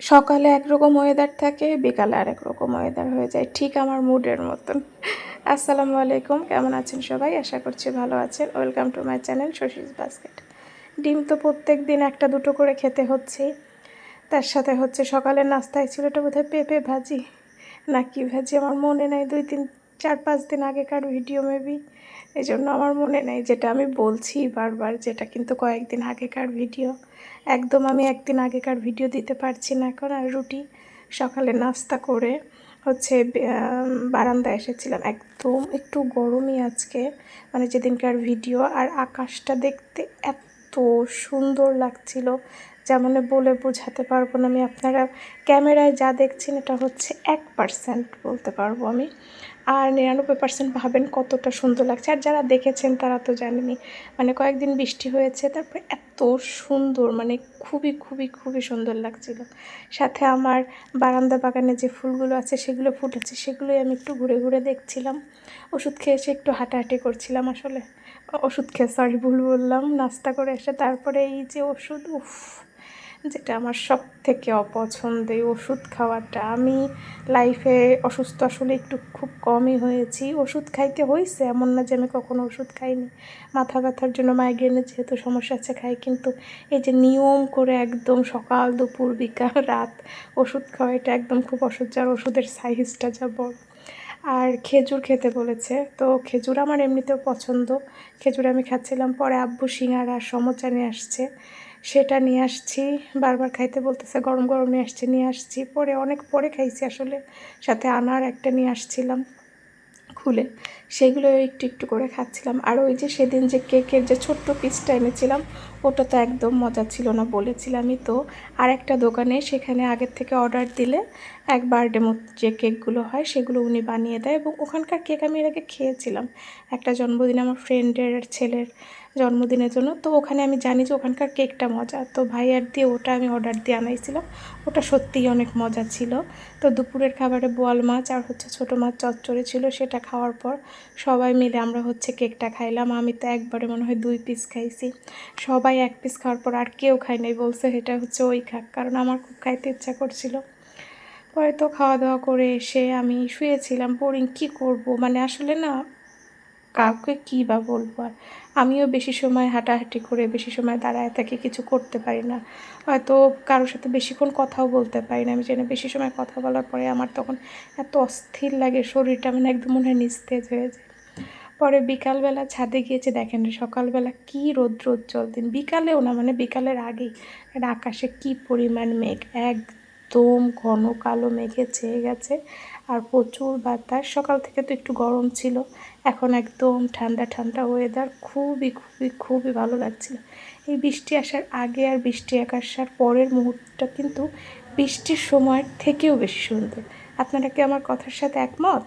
সকালে একরকম ওয়েদার থাকে, বিকালে আরেক রকম ওয়েদার হয়ে যায়। ঠিক আমার মুডের মতন। আসসালামু আলাইকুম, কেমন আছেন সবাই? আশা করছি ভালো আছেন। Welcome to my channel Shashish basket ডিম তো প্রত্যেক দিন একটা দুটো করে খেতে হচ্ছে। তার সাথে হচ্ছে সকালের নাস্তায় ছিল ওটা বোধহয় পেঁপে ভাজি। না কি ভাজি? আমার মনে নাই, দুই তিন চার পাঁচ দিন আগেকার ভিডিও মেবি এই জন্য আমার মনে নেই যেটা আমি বলছি বারবার, যেটা কিন্তু কয়েকদিন আগেকার ভিডিও একদম আমি একদিন আগেকার ভিডিও দিতে পারছি না এখন, আর রুটি সকালে নাস্তা করে হচ্ছে বারান্দায় এসেছিলাম। একদম একটু গরমই আজকে মানে যেদিনকার ভিডিও আর আকাশটা দেখতে এত সুন্দর লাগছিল। যা মানে বলে বোঝাতে পারব না আমি আপনারা ক্যামেরায় যা দেখছেন এটা হচ্ছে এক পার্সেন্ট বলতে পারব আমি। আর নিরানব্বই পার্সেন্ট ভাবেন কতটা সুন্দর লাগছে। আর যারা দেখেছেন তারা তো জানেনি মানে কয়েকদিন বৃষ্টি হয়েছে, তারপরে এত সুন্দর মানে খুবই খুবই খুবই সুন্দর লাগছিল। সাথে আমার বারান্দা বাগানে যে ফুলগুলো আছে সেগুলো ফুটেছে, সেগুলোই আমি একটু ঘুরে ঘুরে দেখছিলাম। ওষুধ খেয়ে এসে একটু হাঁটাহাঁটি করছিলাম আসলে। ওষুধ খেয়ে সরি ভুল বললাম, নাস্তা করে এসে তারপরে এই যে ওষুধ, উফ! যেটা আমার সব থেকে অপছন্দ এই ওষুধ খাওয়াটা। আমি লাইফে অসুস্থ আসলে একটু খুব কমই হয়েছি। ওষুধ খাইতে হয়েছে এমন না যে আমি কখনো ওষুধ খাইনি। মাথা ব্যথার জন্য মাইগ্রেনের যেহেতু সমস্যা আছে খাই, কিন্তু এই যে নিয়ম করে একদম সকাল, দুপুর, বিকাল, রাত ওষুধ খাওয়া এটা একদম খুব অসহ্য আর ওষুধের সাইজটা যা বড়। আর খেজুর খেতে বলেছে, তো খেজুর আমার এমনিতেও পছন্দ। খেজুর আমি খাচ্ছিলাম, পরে আব্বু সিঙ্গার আর সমোচা নিয়ে আসছে। সেটা নিয়ে আসছি, বারবার খাইতে বলতেছে, গরম গরম নিয়ে আসছি নিয়ে আসছি। পরে অনেক পরে খাইছি আসলে, সাথে আনার একটা নিয়ে আসছিলাম খুলে। সেগুলো একটু একটু করে খাচ্ছিলাম। আর ওই যে সেদিন যে কেকের যে ছোট্ট পিসটা এনেছিলাম ওটা তো একদম মজা ছিল না বলেছিলামই তো। আর একটা দোকানে সেখানে আগের থেকে অর্ডার দিলে এক বার্থডে যে কেকগুলো হয় সেগুলো উনি বানিয়ে দেয় এবং ওখানকার কেক আমি এর আগে খেয়েছিলাম। একটা জন্মদিন আমার ফ্রেন্ডের ছেলের জন্মদিনের জন্য। তো ওখানে আমি জানি যে ওখানকার কেকটা মজা। তো ভাইয়ার দিয়ে ওটা আমি অর্ডার দিয়ে আনাইছিলাম। ওটা সত্যিই অনেক মজা ছিল। তো দুপুরের খাবারে বোয়াল মাছ আর হচ্ছে ছোটো মাছ চচ্চড়ে ছিল সেটা খাওয়ার পর সবাই মিলে আমরা হচ্ছে কেকটা খাইলাম। আমি তো একবারে মনে হয় দুই পিস খাইছি। সবাই এক পিস খাওয়ার পর আর কেউ খায় নাই, বলছে এটা হচ্ছে ওই খাক, কারণ আমার খুব খাইতে ইচ্ছা করছিল। পরে তো খাওয়া দাওয়া করে এসে আমি শুয়েছিলাম বোরিং কী করব? মানে আসলে না, কাউকে কী বা বলব আর। আমিও বেশি সময় হাঁটাহাঁটি করে বেশি সময় দাঁড়ায় থাকি কিছু করতে পারি না। হয়তো কারোর সাথে বেশিক্ষণ কথাও বলতে পারি না। আমি জানি বেশি সময় কথা বলার পরে আমার তখন এত অস্থির লাগে, শরীরটা মানে একদম মনে হয় নিস্তেজ হয়ে যায়। পরে বিকালবেলা ছাদে গিয়েছে, দেখেন সকালবেলা কি কী রৌদ্রোজ্জ্বল দিন। বিকালেও না মানে বিকালের আগেই। আকাশে কী পরিমাণ মেঘ, একদম ঘন কালো মেঘে ছেয়ে গেছে। আর প্রচুর বাতাস। সকাল থেকে তো একটু গরম ছিল। এখন একদম ঠান্ডা ঠান্ডা ওয়েদার খুবই খুবই খুবই ভালো লাগছিল। এই বৃষ্টি আসার আগে আর বৃষ্টি আসার পরের মুহূর্তটা কিন্তু বৃষ্টির সময়ের থেকেও বেশি সুন্দর। আপনারা কি আমার কথার সাথে একমত?